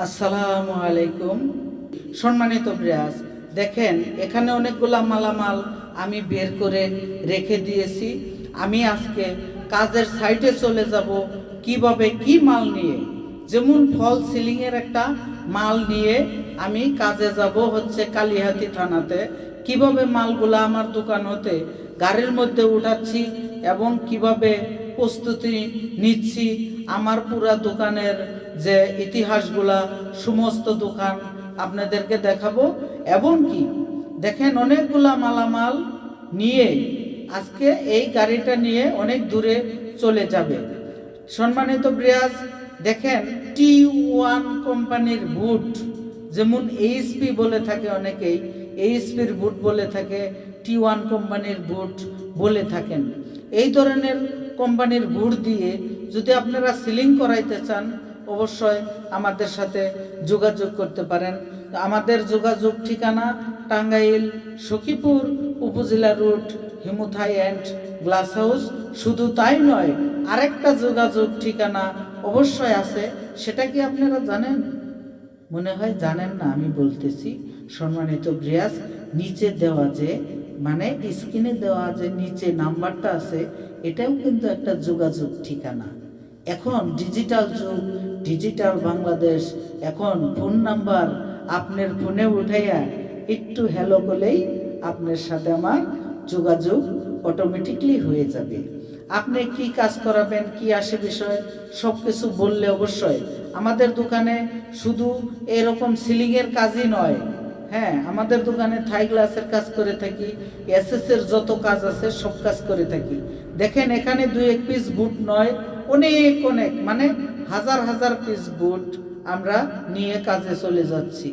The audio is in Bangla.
আসসালামু আলাইকুম। সম্মানিত ব্রিয়াস দেখেন, এখানে অনেকগুলা মালামাল আমি বের করে রেখে দিয়েছি। আমি আজকে কাজের সাইডে চলে যাব, কীভাবে কি মাল নিয়ে, যেমন ফল সিলিংয়ের একটা মাল নিয়ে আমি কাজে যাব হচ্ছে কালিহাতি থানাতে। কীভাবে মালগুলা আমার দোকান হতে, গাড়ির মধ্যে উঠাচ্ছি এবং কীভাবে প্রস্তুতি নিচ্ছি আমার পুরা দোকানের যে ইতিহাসগুলা, সমস্ত দোকান আপনাদেরকে দেখাবো। এবং কি, দেখেন অনেকগুলা মালামাল নিয়ে আজকে এই গাড়িটা নিয়ে অনেক দূরে চলে যাবে। সম্মানিত ব্রিয়াজ দেখেন টি ওয়ান কোম্পানির বুট যেমন এইচপি বলে থাকে অনেকেই এইচপির বুট বলে থাকে টি ওয়ান কোম্পানির বুট বলে থাকেন। এই ধরনের কোম্পানির বুট দিয়ে যদি আপনারা সিলিং করাইতে চান, অবশ্যই আমাদের সাথে যোগাযোগ করতে পারেন। আমাদের যোগাযোগ ঠিকানা টাঙ্গাইল, সখীপুর উপজেলা রুট হিমুথাই অ্যান্ড গ্লাস হাউস। শুধু তাই নয়, আরেকটা যোগাযোগ ঠিকানা অবশ্যই আছে, সেটা কি আপনারা জানেন? মনে হয় জানেন না, আমি বলতেছি। সম্মানিত ব্রিয়াস নিচে দেওয়া যে মানে স্ক্রিনে দেওয়া যে নিচে নাম্বারটা আছে, এটাও কিন্তু একটা যোগাযোগ ঠিকানা। এখন ডিজিটাল যুগ, ডিজিটাল বাংলাদেশ, এখন ফোন নাম্বার আপনার ফোনে উঠাইয়া একটু হ্যালো করলেই আপনার সাথে আমার যোগাযোগ অটোমেটিকলি হয়ে যাবে। আপনি কি কাজ করাবেন, কি আসে বিষয় সব কিছু বললে অবশ্যই আমাদের দোকানে শুধু এরকম সিলিংয়ের কাজই নয় হ্যাঁ আমাদের দোকানে থাই গ্লাসের কাজ করে থাকি এস এর যত কাজ আছে সব কাজ করে থাকি। দেখেন, এখানে দুই এক পিস বুট নয়, অনেক অনেক মানে হাজার হাজার পিস বুট আমরা নিয়ে কাজে চলে যাচ্ছি।